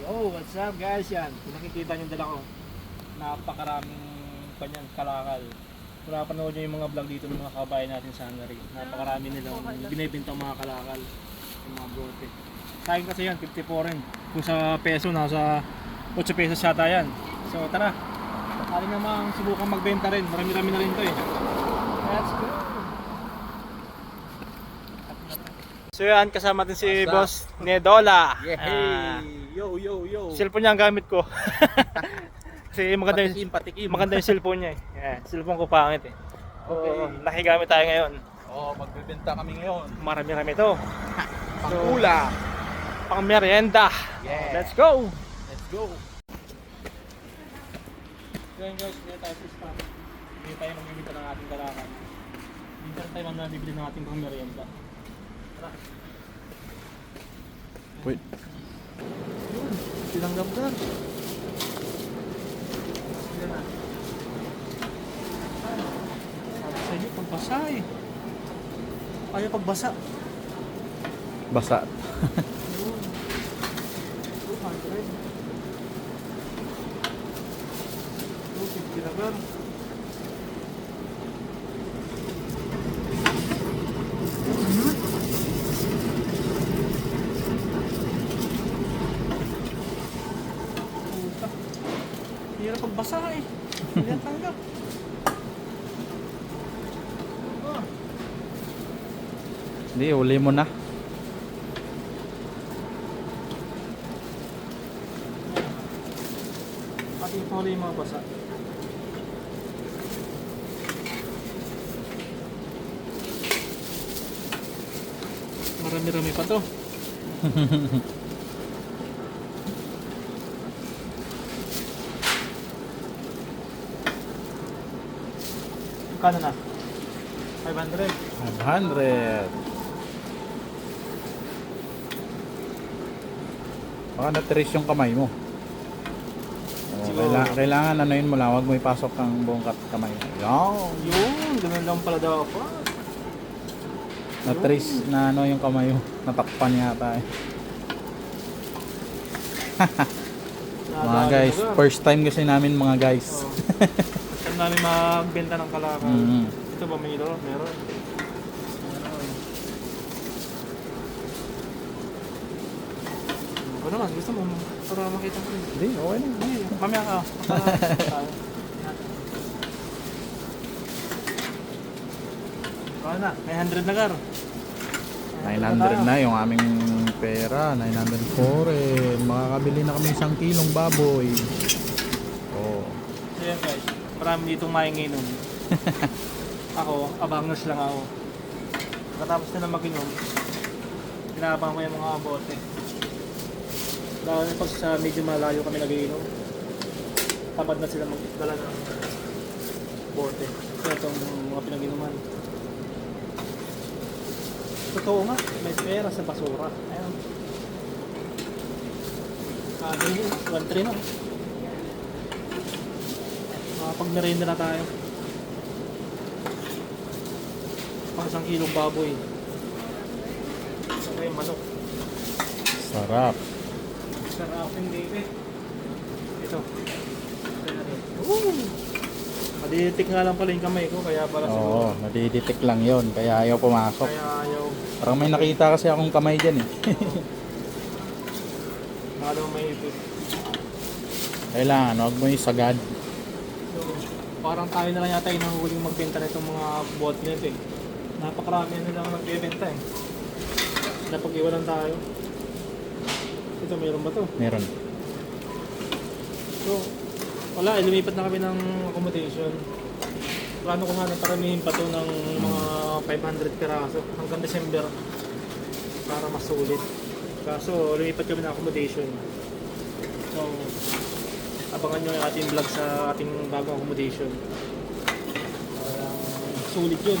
Yo, what's up guys? Yan, kung nakikita nyo dala ko, napakaraming kanyang kalakal. Kung napanood nyo yung mga vlog dito ng mga kabayan natin sa Hungary, napakarami nilang binibintang mga kalakal, yung mga bote. Sa akin kasi yan, 54 rin. Kung sa peso, nasa 8 pesos yata yan. So tara, Ari namang subukan magbenta rin. Marami-rami na rin to eh. Let's go! So yan, kasama din si? Boss Nedola. Ah, Yehey! Yo, yo, yo! cellphone niya ang gamit ko. Kasi maganda yung, patikim, patikim. maganda yung cellphone niya eh. Yeah, cellphone ko pangit eh. Okay. Oo, nakigamit tayo ngayon. Oh, magbebenta kami ngayon. Marami-rami to. Pangula! Pang merienda. Yeah. Let's go! Let's go! So yun guys, dito tayo sa spot. Dito tayo magbibita ng ating kalakan. Dito rin tayo mga bibili ng ating pang merienda. Tara. Wait. Silang gabgar. Yan na. Sabi sa inyo, pagbasa eh. Ayaw pagbasa. Basa. Yun. 200. 250 na gar. Puta. Pagbasa eh. Hindi tanggap. Ah. Hindi, uli mo na. Pati ito yung mga basa. Marami-rami pa to. Kano na? 500. 500. Baka na-trace yung kamay mo. Oh, Siguro. kaila- kailangan ano yun mo lang, huwag mo ipasok ang buong kat kamay. Yan. Yun, ganun lang pala daw ako. Na-trace na ano yung kamay mo. Natakpan yata eh. Mga guys, first time kasi namin mga guys. time namin magbenta ng kalakal. Mhm. Ito ba may ilo? Meron. Ano naman, gusto mo para makita ko rin. Hindi, okay na. Hindi, mamaya ka. Ano na, may 100 na gar. 900 na yung aming pera. 900 foreign. Makakabili na kami isang kilong baboy. Oh. So yan guys, marami ditong mainginom. ako, abangers lang ako. Katapos na na mag-inom, pinabang ko yung mga bote. Dahil pag sa medyo malayo kami nag-iinom, tamad na sila magdala ng bote. Kaya itong mga pinag-inuman. Totoo nga, may pera sa basura. Ayun. Ah, yun, 1-3 na. Makapag merienda na tayo. Pang isang kilong baboy. Saka yung manok. Sarap. Sarapin David. Ito. Ito. Woo! Madiditik nga lang pala yung kamay ko, kaya para Oo, siguro. nadidetect lang yon Kaya ayaw pumasok. Kaya ayaw. Parang may nakita kasi akong kamay dyan eh. Lalo may ipit. Kailangan, huwag mo isagad. Parang tayo na lang yata yung nahuhuling magbenta nitong mga bot nito eh. Napakarami na nilang nagbebenta eh. Napag-iwanan tayo. Ito, mayroon ba to? Meron. So, wala, eh, lumipat na kami ng accommodation. Plano ko nga na paramihin pa to ng mga 500 piraso hanggang December para mas sulit. Kaso, lumipat kami ng accommodation. So, abangan nyo yung ating vlog sa ating bagong accommodation. Parang sulit yun.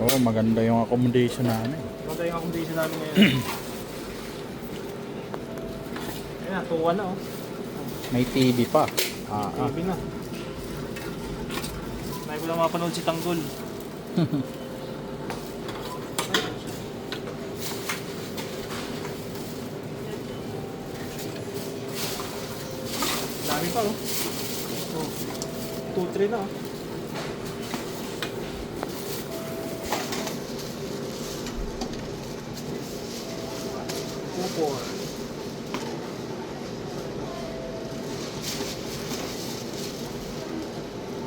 Oo, maganda yung accommodation namin. Maganda yung accommodation namin ngayon. Ayan na, tuwa na oh. May TV pa. Ah, ah. TV na. Tayo ko lang mapanood si Tanggol. Dami pa oh. Oh. 2-3 na oh. Four.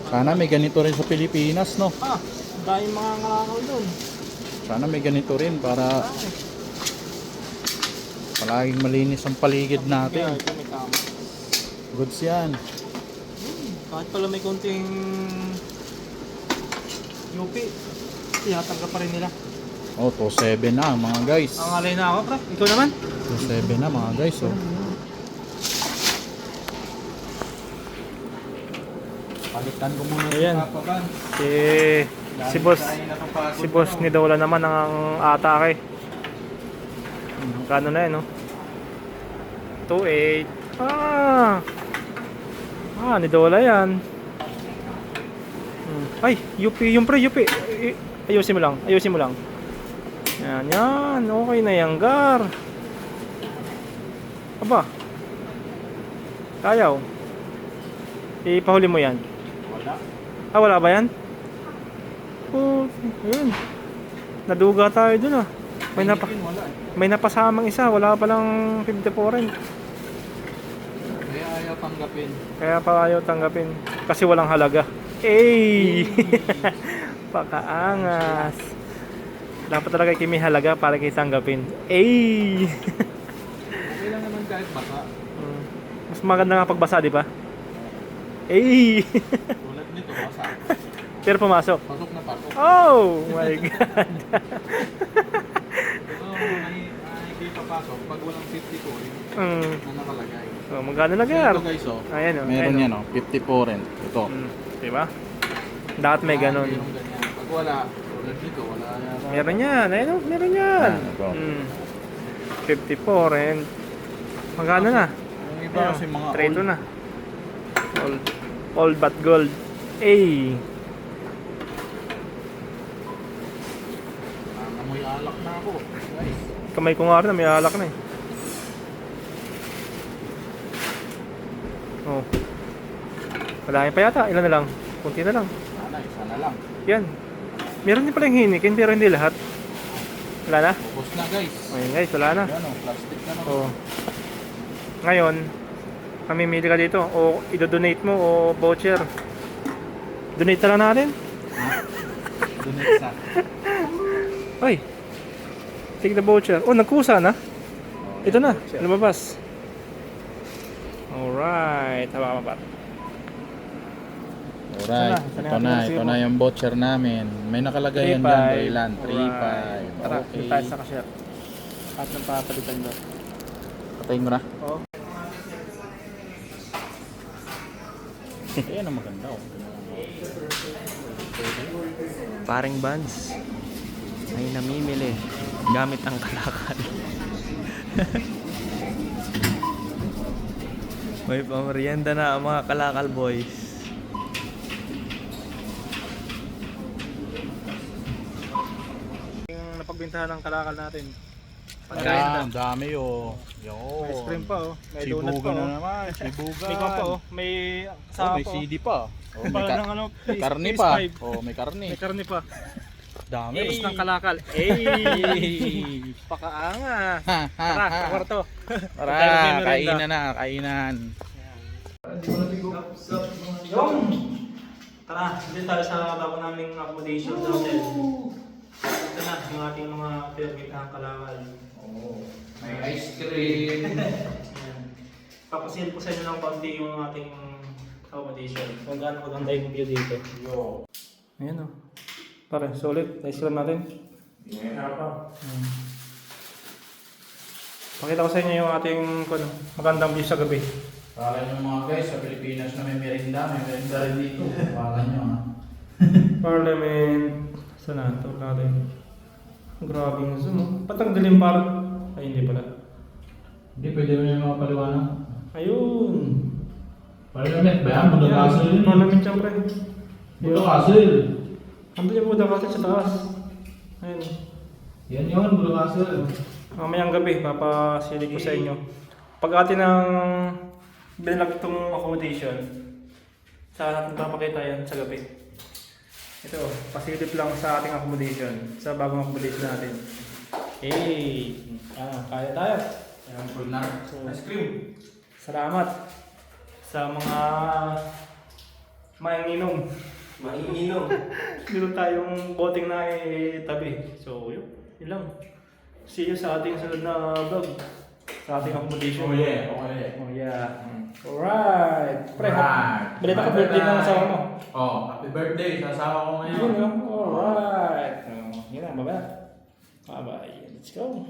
Sana may ganito rin sa Pilipinas, no? Ah, dahil mga ngalakaw doon. Sana may ganito rin para palaging malinis ang paligid natin. Goods yan. Kahit pala may konting UP, tinatanggap pa rin nila. Oh, 2.7 na mga guys. Ang alay na ako, pre. Ikaw naman? 2.7 na mga guys, oh. Palitan ko muna Ayan. sa. Si, si boss, si boss ni Dola naman ang atake. Hmm, Kano na yan, no? 2.8. Ah! Ah, ni Dola yan. Hmm. Ay, UP, yung pre, UP. I- Ayusin mo lang, ayusin mo lang. Yan, yan. Okay na yan, Gar. Aba. Ayaw. Ipahuli mo yan. Wala. Ah, wala ba yan? Oh, yun. Naduga tayo dun ah. May, napa, eh. may napasamang isa, wala palang 54 rin. Tanggapin. Kaya pa ayaw tanggapin. Kasi walang halaga. Ey! Pakaangas. Dapat talaga kimi halaga para kayo tanggapin. Ey! Okay lang naman kahit baka. Mm. Mas maganda nga pagbasa, di ba? Ey! Tulad nito, basa. Pero pumasok. Pasok na pasok. Oh my God! Ito, may hindi papasok pag walang 50 coin mm. na nakalagay. So, magkano na kaya? Ito guys, oh. Ayan oh. Meron ayan, yan, oh. 54 rin. Ito. oh. Mm. Diba? Dapat may Ah, ganyan. Pag wala, tulad nito, wala yan. Meron yan. Ayun oh, meron yan. Ah, ito. Mm. 54 and magkano na? Yung iba Ayun, kasi mga trade old. na. Old, old but gold. Ay! Ah, Amoy alak na ako. Guys. Kamay ko nga rin na may alak na eh. Oh. Wala pa yata. Ilan na lang? Kunti na lang. Sana, sana lang. Yan. Meron din pala yung hinikin pero hindi lahat. Wala na? Ubus na guys. Ayun guys, wala na. Yan oh, plastic na naman. Oh. Ngayon, mamimili ka dito o i-donate mo o voucher. Donate na lang natin. Donate sa. Ay. Take the voucher. Oh, nagkusa na. Oh, Ito na, lumabas. Alright, haba ka ba? Alright, Ito na, ito na, ito na yung voucher namin. May nakalagay yan dyan, Raylan. 3.5. Tara, Okay. tayo sa cashier. At nang papalitan doon. Patayin mo na. Oo. Ayan ang maganda oh. Paring Buns ay namimili gamit ang kalakal. May pamerienda na ang mga kalakal boys. Napagbintahan ng kalakal natin. Ayan, Pagkain ang dami oh. Yo. May ice cream pa oh. May donut Sibugan pa na oh. naman. May pa oh. May Oh, kasama may pa oh. CD pa. Oh, may ano, karne PS5. pa. Oh, may karne. May karne pa. Dami. Tapos ng kalakal. Ey! Ha, Tara, sa kwarto. Tara, kainan na, kainan. Yung! Tara, dito tayo sa bago naming accommodation sa hotel. Na, yung ating mga pinagpintahang kalakal. May ice cream. Papasil po sa inyo ng konti yung ating accommodation. Kung gaano maganda yung view dito. Yo. Ayan o. Pare, solid. Ice cream natin. Ayan pa. Ayan. Pakita ko sa inyo yung ating kuno, magandang view sa gabi. Kala nyo mga guys, sa Pilipinas na may merinda, may merinda rin dito. Kala nyo ha. Parliament. Saan na? Ito natin. Grabe yung zoom. oh. Ba't ang dilim par? Ay, hindi pala. Hindi, pwede mo yung mga paliwanag. Ayun. Parliament ba yan? Budo Castle yun. Parliament siyempre. Budo Castle. Andun yung Buddha Castle sa taas. Ayun. Yan yun, Budo Castle. Mamayang gabi, papasilip ko sa inyo. Pag atin ng binalak itong accommodation. Saka natin papakita yan sa gabi. Ito, pasilip lang sa ating accommodation. Sa bagong accommodation natin. Hey! Ah, kaya tayo. Ayan, full na. So, Ice cream. Salamat sa mga mainginom. Mainginom. Meron tayong boting na tabi. So, yun. Yun lang. See you sa ating sunod na vlog. Sa ating accommodation. Oh yeah, oh yeah. Oh yeah. Alright. Pre, Alright. balita ko birthday ng asawa mo. Oh, happy birthday sa asawa ko ngayon. Yun, no? Alright. Oh, yun lang, baba. Bye-bye. Let's go.